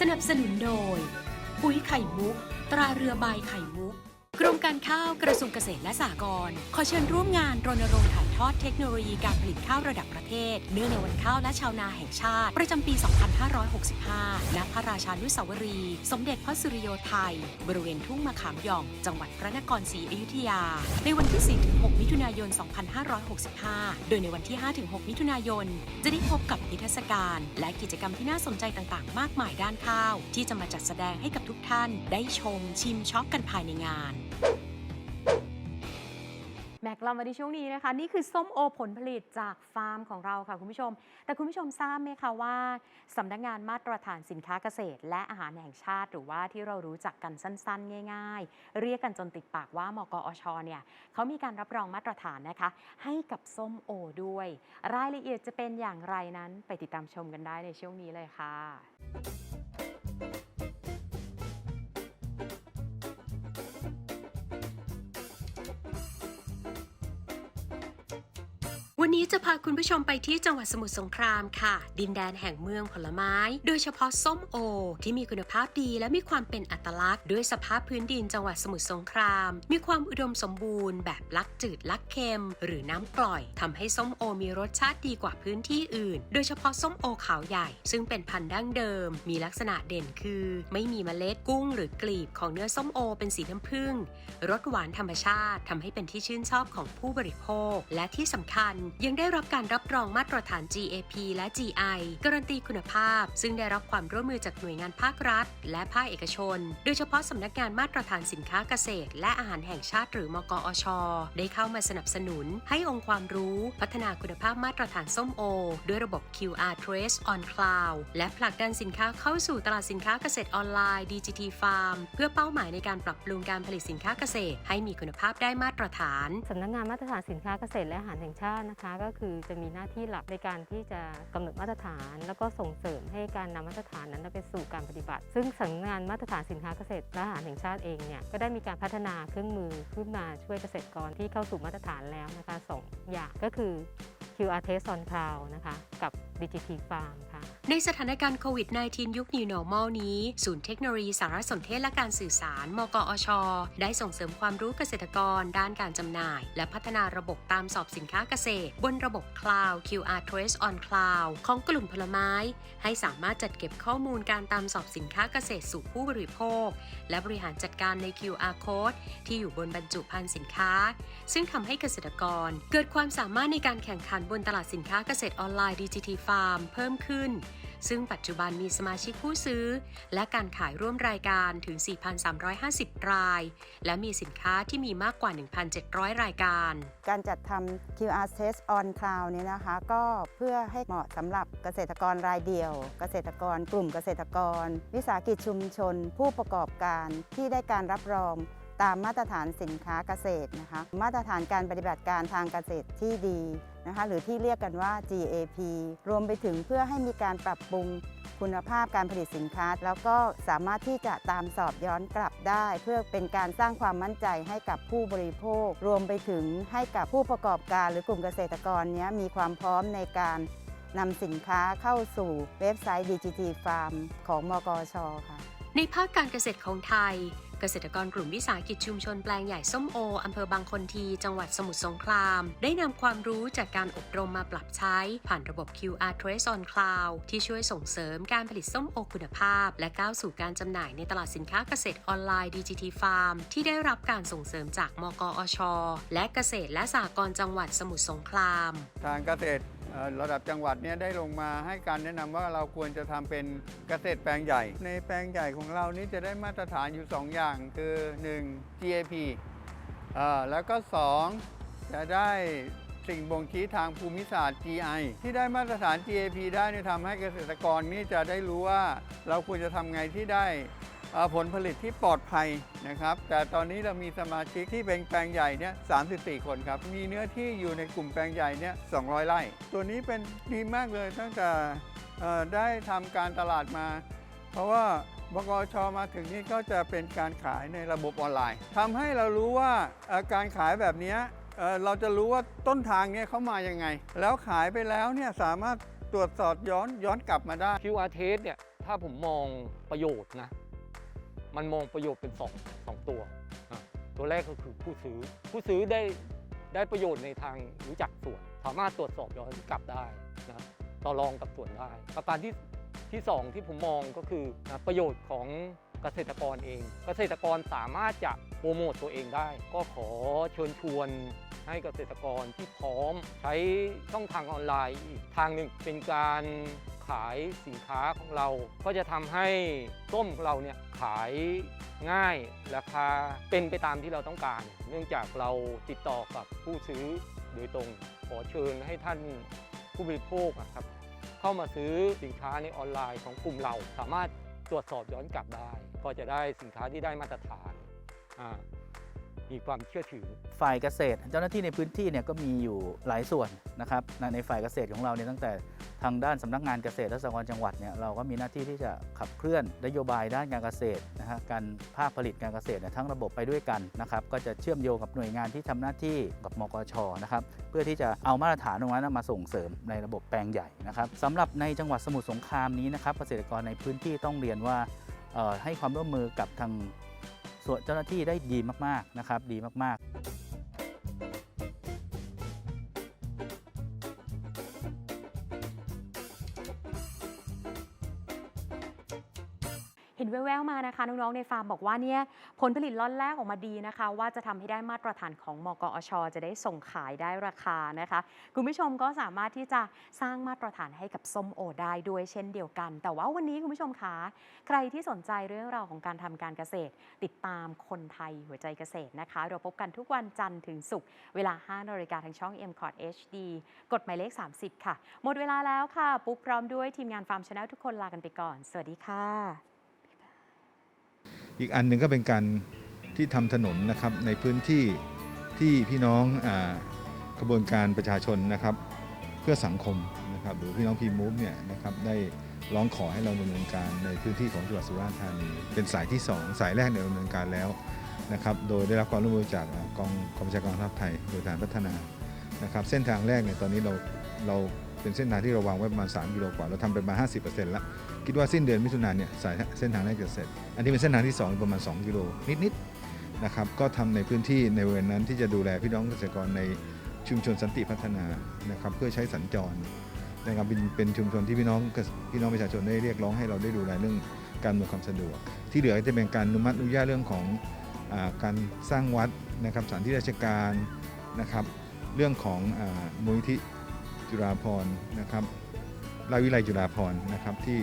สนับสนุนโดย ปุ๋ยไข่มุก ตราเรือใบไข่มุก กรมการข้าวกระทรวงเกษตรและสหกรณ์ขอเชิญร่วมงานรณรงค์ถ่าย ทอดเทคโนโลยีการผลิตข้าวระดับประเทศ เนื่องในวันข้าวและชาวนาแห่งชาติ ประจำปี 2565 ณ พระราชานุสาวรี สมเด็จพระสุริโยไทย บริเวณทุ่งมะขามหย่อง จังหวัดพระนครศรีอยุธยา ในวันที่ 4-6 มิถุนายน 2565 โดยในวันที่ 5-6 มิถุนายน จะได้พบกับนิทรรศการ และกิจกรรมที่น่าสนใจต่างๆ มากมายด้านข้าว ที่จะมาจัดแสดงให้กับทุกท่าน ได้ชมชิมช็อปกันภายในงาน กเรามาที่ช่วงนี้นะคะ นี่คือส้มโอผลผลิตจากฟาร์มของเราค่ะคุณผู้ชม แต่คุณผู้ชมทราบไหมคะว่าสำนักงานมาตรฐานสินค้าเกษตร และอาหารแห่งชาติ หรือว่าที่เรารู้จักกันสั้น ๆ ง่าย ๆ เรียกกันจนติดปากว่ามกอชเนี่ยเขามีการรับรองมาตรฐานนะคะ ให้กับส้มโอด้วย รายละเอียดจะเป็นอย่างไรนั้นไปติดตามชมกันได้ในช่วงนี้เลยค่ะ วันนี้จะพาคุณผู้ชมไปที่จังหวัดสมุทรสงครามค่ะ ดินแดนแห่งเมืองผลไม้ โดยเฉพาะส้มโอ ที่มีคุณภาพดีและมีความเป็นอัตลักษณ์ ด้วยสภาพพื้นดินจังหวัดสมุทรสงคราม มีความอุดมสมบูรณ์แบบลักจืดลักเค็ม หรือน้ำกร่อยทำให้ส้มโอมีรสชาติดีกว่าพื้นที่อื่น โดยเฉพาะส้มโอขาวใหญ่ ซึ่งเป็นพันธุ์ดั้งเดิม มีลักษณะเด่นคือ ไม่มีเมล็ดกุ้ง หรือกลีบของเนื้อส้มโอ เป็นสีน้ำผึ้งรสหวานธรรมชาติทำให้เป็นที่ชื่นชอบของผู้บริโภค และที่สำคัญยังได้รับการรับรองมาตรฐาน GAP และ GI การันตีคุณภาพ ซึ่งได้รับความร่วมมือจากหน่วยงานภาครัฐ และภาคเอกชน โดยเฉพาะสำนักงานมาตรฐานสินค้าเกษตร และอาหารแห่งชาติหรือมกอช ได้เข้ามาสนับสนุน ให้องค์ความรู้ พัฒนาคุณภาพมาตรฐานส้มโอ ด้วยระบบ QR Trace on Cloud และผลักดันสินค้าเข้าสู่ตลาดสินค้าเกษตรออนไลน์ DGT Farm เพื่อเป้าหมายในการปรับปรุงการผลิตสินค้าเกษตร ให้มีคุณภาพได้มาตรฐานสำนักงานมาตรฐานสินค้าเกษตรและอาหารแห่งชาตินะคะก็คือจะมีหน้าที่หลักในการที่จะกำหนดมาตรฐาน แล้วก็ส่งเสริมให้การนำมาตรฐานนั้นไปสู่การปฏิบัติ ซึ่งสำนักงานมาตรฐานสินค้าเกษตรและอาหารแห่งชาติเองเนี่ยก็ได้มีการพัฒนาเครื่องมือขึ้นมาช่วยเกษตรกรที่เข้าสู่มาตรฐานแล้วนะคะสองอย่างก็คือ QR Test on Cloud นะคะกับ DGT Farm ค่ะ ในสถานการณ์โควิด -19 ยุค New Normal นี้ ศูนย์เทคโนโลยีสารสนเทศและการสื่อสาร มกอช ได้ส่งเสริมความรู้เกษตรกร ด้านการจำหน่าย และพัฒนาระบบตามสอบสินค้าเกษตร บนระบบ Cloud QR Trace on Cloud ของกลุ่มผลไม้ ให้สามารถจัดเก็บข้อมูลการตามสอบสินค้าเกษตรสู่ผู้บริโภค และบริหารจัดการใน QR Code ที่อยู่บนบรรจุภัณฑ์สินค้า ซึ่งทำให้เกษตรกร เกิดความสามารถในการแข่งขันบนตลาดสินค้าเกษตรออนไลน์ DGT Farm เพิ่มขึ้น ซึ่งปัจจุบันมีสมาชิกผู้ซื้อ และการขายร่วมรายการถึง 4,350 ราย และมีสินค้าที่มีมากกว่า 1,700 รายการ การจัดทำ QR Test on Cloud เนี่ยนะคะ ก็เพื่อให้เหมาะสำหรับเกษตรกรรายเดียว เกษตรกรกลุ่มเกษตรกร วิสาหกิจชุมชน ผู้ประกอบการที่ได้การรับรองตามมาตรฐานสินค้าเกษตรนะคะ มาตรฐานการปฏิบัติการทางเกษตรที่ดี นะคะหรือที่เรียกกันว่า GAP รวมไปถึงเพื่อให้มีการปรับปรุงคุณภาพการผลิตสินค้า แล้วก็สามารถที่จะตามสอบย้อนกลับได้ เพื่อเป็นการสร้างความมั่นใจให้กับผู้บริโภค รวมไปถึงให้กับผู้ประกอบการ หรือกลุ่มเกษตรกรเนี้ยมีความพร้อมในการนำสินค้าเข้าสู่เว็บไซต์ DGT Farm ของมกชค่ะในภาคการเกษตรของไทย กษตรกรกลุ่มวิสาหกิจชุมชนแปลงใหญ่ส้มโออำเภอบางคนที จังหวัดสมุทรสงคราม ได้นำความรู้จากการอบรมมาปรับใช้ ผ่านระบบ QR Trace on Cloud ที่ช่วยส่งเสริมการผลิตส้มโอคุณภาพ และก้าวสู่การจำหน่ายในตลาดสินค้าเกษตรออนไลน์ DGT Farm ที่ได้รับการส่งเสริมจากมกอช และเกษตรและสหกรณ์จังหวัดสมุทรสงคราม ทางเกษตร ระดับจังหวัดเนี่ยได้ลงมาให้การแนะนำว่าเราควรจะทำเป็นเกษตรแปลงใหญ่ ในแปลงใหญ่ของเรานี่จะได้มาตรฐานอยู่ 2 อย่างคือ 1 GAP อแล้วก็ 2 จะได้สิ่งบ่งชี้ทางภูมิศาสตร์ GI ที่ได้มาตรฐาน GAP ได้เนี่ยทำให้เกษตรกรนี่จะได้รู้ว่าเราควรจะทำไงที่ได้ ผลผลิตที่ปลอดภัยนะครับ แต่ตอนนี้เรามีสมาชิกที่เป็นแปลงใหญ่เนี่ย34 คนครับ มีเนื้อที่อยู่ในกลุ่มแปลงใหญ่เนี่ย200 ไร่ ตัวนี้เป็นดีมากเลยตั้งแต่ได้ทำการตลาดมา เพราะว่าบกชมาถึงนี่ก็จะเป็นการขายในระบบออนไลน์ทำให้เรารู้ว่าการขายแบบนี้เอ่อเราจะรู้ว่าต้นทางเนี่ยเขามายังไง แล้วขายไปแล้วเนี่ยสามารถตรวจสอบย้อนย้อนกลับมาได้ QR test เนี่ยถ้าผมมองประโยชน์นะ มันมองประโยชน์เป็นสองสองตัวอะตัวแรกก็คือผู้ซื้อ ผู้ซื้อได้ได้ประโยชน์ในทางรู้จักส่วน สามารถตรวจสอบย้อนกลับได้นะต่อรองกับส่วนได้ ประการที่ที่สองที่ผมมองก็คือนะประโยชน์ของเกษตรกรเอง เกษตรกรสามารถจะโปรโมตตัวเองได้ ก็ขอเชิญชวน ให้เกษตรกรที่พร้อม ใช้ช่องทางออนไลน์อีกทางหนึ่งเป็นการขายสินค้าของเรา ก็จะทำให้ส้มของเราเนี่ยขายง่ายราคาเป็นไปตามที่เราต้องการ เนื่องจากเราติดต่อกับผู้ซื้อโดยตรงขอเชิญให้ท่านผู้บริโภคครับเข้ามาซื้อสินค้าในออนไลน์ของกลุ่มเรา สามารถตรวจสอบย้อนกลับได้ ก็จะได้สินค้าที่ได้มาตรฐานอ่า มีความเชื่อถือ ฝ่ายเกษตร เจ้าหน้าที่ในพื้นที่เนี่ยก็มีอยู่หลายส่วนนะครับในฝ่ายเกษตรของเราเนี่ยตั้งแต่ทางด้านสำนักงานเกษตรและสหกรณ์จังหวัดเนี่ยเราก็มีหน้าที่ที่จะขับเคลื่อนนโยบายด้านการเกษตรนะฮะการภาคผลิตการเกษตรเนี่ยทั้งระบบไปด้วยกันนะครับก็จะเชื่อมโยงกับหน่วยงานที่ทำหน้าที่กับมกชนะครับเพื่อที่จะเอามาตรฐานตรงนั้นมาส่งเสริมในระบบแปลงใหญ่นะครับสำหรับในจังหวัดสมุทรสงครามนี้นะครับเกษตรกรในพื้นที่ต้องเรียนว่าให้ความร่วมมือกับทาง ส่วนเจ้าหน้าที่ได้ดีมากๆนะครับดีมากๆ นะคะน้องๆในฟาร์มบอกว่าเนี่ยผลผลิตล็อตแรกออกมาดีนะคะ ว่าจะทำให้ได้มาตรฐานของมกอช จะได้ส่งขายได้ราคานะคะ คุณผู้ชมก็สามารถที่จะสร้างมาตรฐานให้กับส้มโอได้ด้วยเช่นเดียวกัน แต่ว่าวันนี้คุณผู้ชมคะใครที่สนใจเรื่องราวของการทำการเกษตร ติดตามคนไทยหัวใจเกษตรนะคะ เราพบกันทุกวันจันทร์ถึงศุกร์เวลา5นาฬิกาทางช่อง m c o t HD กดหมายเลข 30 ค่ะ หมดเวลาแล้วค่ะ ปุ๊กพร้อมด้วยทีมงานฟาร์มชาแนลทุกคนลากันไปก่อน สวัสดีค่ะ อีกอันหนึ่งก็เป็นการที่ทำถนนนะครับในพื้นที่ที่พี่น้องกระบวนการประชาชนนะครับเพื่อสังคมนะครับหรือพี่น้องพีมูฟเนี่ยนะครับได้ร้องขอให้เราดำเนินการในพื้นที่ของจังหวัดสุราษฎร์ธานีเป็นสายที่ 2 สายแรกเนี่ยดำเนินการแล้วนะครับโดยได้รับความร่วมมือจากกองกองบัญชาการทัพไทยโดยฐานพัฒนานะครับเส้นทางแรกเนี่ยตอนนี้เราเรา เป็นเส้นทางที่เราวางไว้ประมาณ 3 กิโลกว่า เราทำไปประมาณ 50%แล้ว คิดว่าสิ้นเดือนมิถุนายนเนี่ยสายเส้นทางแรกจะเสร็จ อันนี้เป็นเส้นทางที่ 2 ประมาณ 2 กิโลนิดๆนะครับ ก็ทำในพื้นที่ในบริเวณนั้นที่จะดูแลพี่น้องเกษตรกรในชุมชนสันติพัฒนานะครับเพื่อใช้สัญจรนะครับเป็นเป็นชุมชนที่พี่น้องพี่น้องประชาชนได้เรียกร้องให้เราได้ดูแลเรื่องการอำนวยความสะดวก ที่เหลือจะเป็นการอนุมัติอนุญาตเรื่องของอการสร้างวัดนะครับสถานที่ราชการนะครับ เรื่องของอมูลนิธิ จุฬาภรนะครับราชวิไลจุฬาภรนะครับที่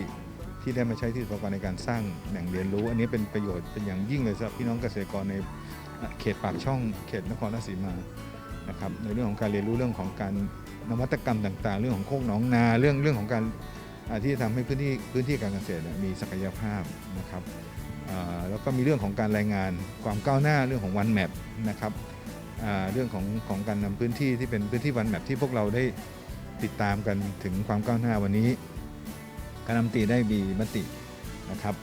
ที่ได้มาใช้ที่สปกรในการสร้างแหล่งเรียนรู้ อันนี้เป็นประโยชน์เป็นอย่างยิ่งเลยสำหรับพี่น้องเกษตรกรในเขตปากช่องเขตนครราชสีมานะครับในเรื่องของการเรียนรู้เรื่องของการนวัตกรรมต่าง ๆ เรื่องของโคกหนองนาเรื่องเรื่องของการที่จะทำให้พื้นที่พื้นที่การเกษตรมีศักยภาพนะครับแล้วก็มีเรื่องของการรายงานความก้าวหน้าเรื่องของวันแมปนะครับเรื่องของของการนำพื้นที่ที่เป็นพื้นที่วันแมปที่พวกเราได้ ติดตามกันถึงความก้าวหน้าวันนี้คณะรัฐมนตรีได้มีมตินะครับ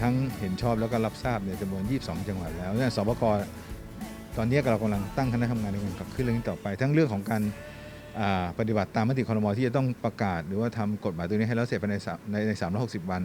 ทั้งเห็นชอบแล้วก็รับทราบในจำนวน 22 จังหวัดแล้วเนี่ยสบคตอนนี้เรากำลังตั้งคณะทำงานในการขับเคลื่อนเรื่องนี้ต่อไป ทั้งเรื่องของการปฏิบัติตามมติคอรมอที่จะต้องประกาศ หรือว่าทำกฎหมายตัวนี้ให้แล้วเสร็จภายในในใน360 วัน